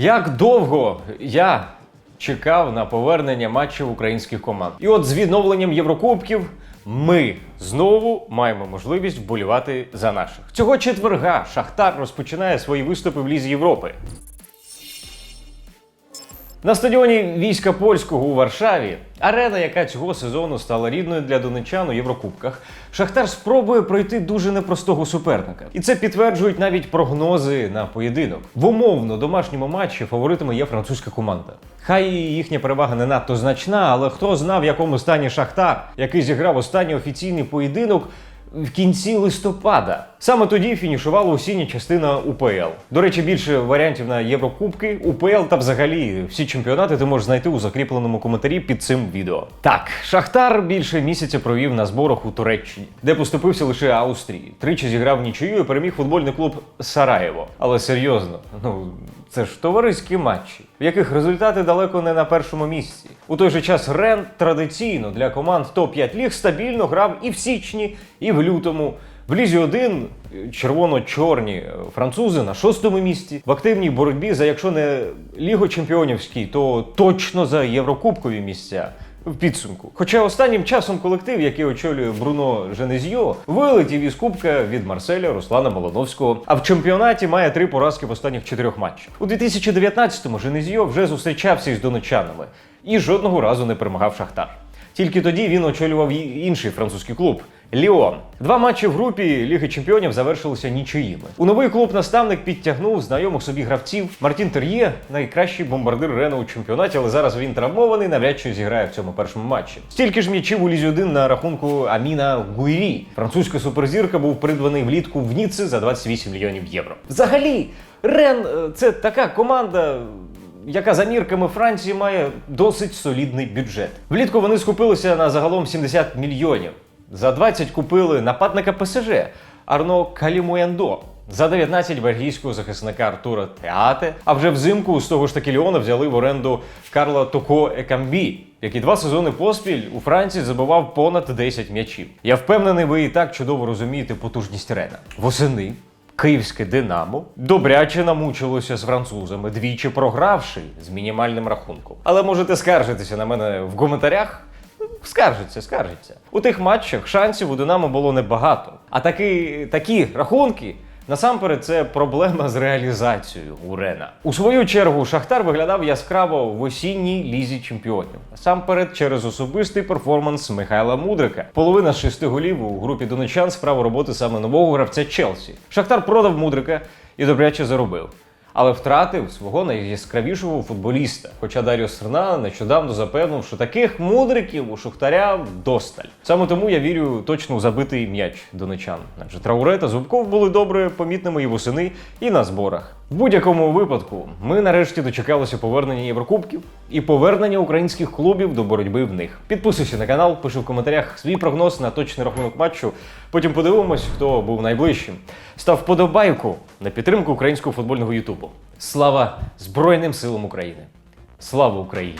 Як довго я чекав на повернення матчів українських команд. І от з відновленням Єврокубків ми знову маємо можливість вболівати за наших. Цього четверга Шахтар розпочинає свої виступи в Лізі Європи. На стадіоні війська польського у Варшаві, арена, яка цього сезону стала рідною для донечан у Єврокубках, Шахтар спробує пройти дуже непростого суперника. І це підтверджують навіть прогнози на поєдинок. В умовно домашньому матчі фаворитами є французька команда. Хай їхня перевага не надто значна, але хто знав, в якому стані Шахтар, який зіграв останній офіційний поєдинок в кінці листопада. Саме тоді фінішувала осіння частина УПЛ. До речі, більше варіантів на Єврокубки, УПЛ та взагалі всі чемпіонати ти можеш знайти у закріпленому коментарі під цим відео. Так, Шахтар більше місяця провів на зборах у Туреччині, де поступився лише Австрії. Тричі зіграв нічию і переміг футбольний клуб Сараєво. Але серйозно, ну це ж товариські матчі, в яких результати далеко не на першому місці. У той же час Рен традиційно для команд топ-5 ліг стабільно грав і в січні, і в лютому. В лізі 1 червоно-чорні французи на шостому місці в активній боротьбі за якщо не лігочемпіонівський, то точно за єврокубкові місця. В підсумку. Хоча останнім часом колектив, який очолює Бруно Женезьйо, вилетів із кубка від Марселя Руслана Молоновського, а в чемпіонаті має три поразки в останніх чотирьох матчах. У 2019-му Женезьйо вже зустрічався із донечанами і жодного разу не перемагав Шахтар. Тільки тоді він очолював інший французький клуб Ліон. Два матчі в групі Ліги Чемпіонів завершилися нічиїми. У новий клуб наставник підтягнув знайомих собі гравців. Мартін Тер'є найкращий бомбардир Рену у чемпіонаті, але зараз він травмований, навряд чи зіграє в цьому першому матчі. Стільки ж м'ячів у Лізі 1 на рахунку Аміна Гуйрі. Французька суперзірка був придбаний влітку в Ніцце за 28 мільйонів євро. Взагалі, Рен е, це така команда яка за мірками Франції має досить солідний бюджет. Влітку вони скупилися на загалом 70 мільйонів. За 20 купили нападника ПСЖ Арно Калімуяндо. За 19 бельгійського захисника Артура Теате. А вже взимку з того ж таки Ліона взяли в оренду Карла Токо Екамбі, який два сезони поспіль у Франції забивав понад 10 м'ячів. Я впевнений, ви і так чудово розумієте потужність Рена. Восени Київське Динамо добряче намучилося з французами, двічі програвши з мінімальним рахунком. Але можете скаржитися на мене в коментарях. Скаржиться, скаржиться. У тих матчах шансів у Динамо було небагато. А такі, такі рахунки. Насамперед, це проблема з реалізацією у Рена. У свою чергу Шахтар виглядав яскраво в осінній лізі чемпіонів. Насамперед, через особистий перформанс Михайла Мудрика. Половина з шести голів у групі донечан справа роботи саме нового гравця Челсі. Шахтар продав Мудрика і добряче заробив. Але втратив свого найяскравішого футболіста. Хоча Даріо Серна нещодавно запевнив, що таких мудриків у Шахтаря досталь. Саме тому я вірю точно у забитий м'яч донечан. Адже Трауре та Зубков були добре помітними і восени, і на зборах. В будь-якому випадку ми нарешті дочекалися повернення Єврокубків і повернення українських клубів до боротьби в них. Підписуйся на канал, пиши в коментарях свій прогноз на точний рахунок матчу. Потім подивимось, хто був найближчим. Став вподобайку на підтримку українського футбольного Ютубу. Слава Збройним силам України! Слава Україні!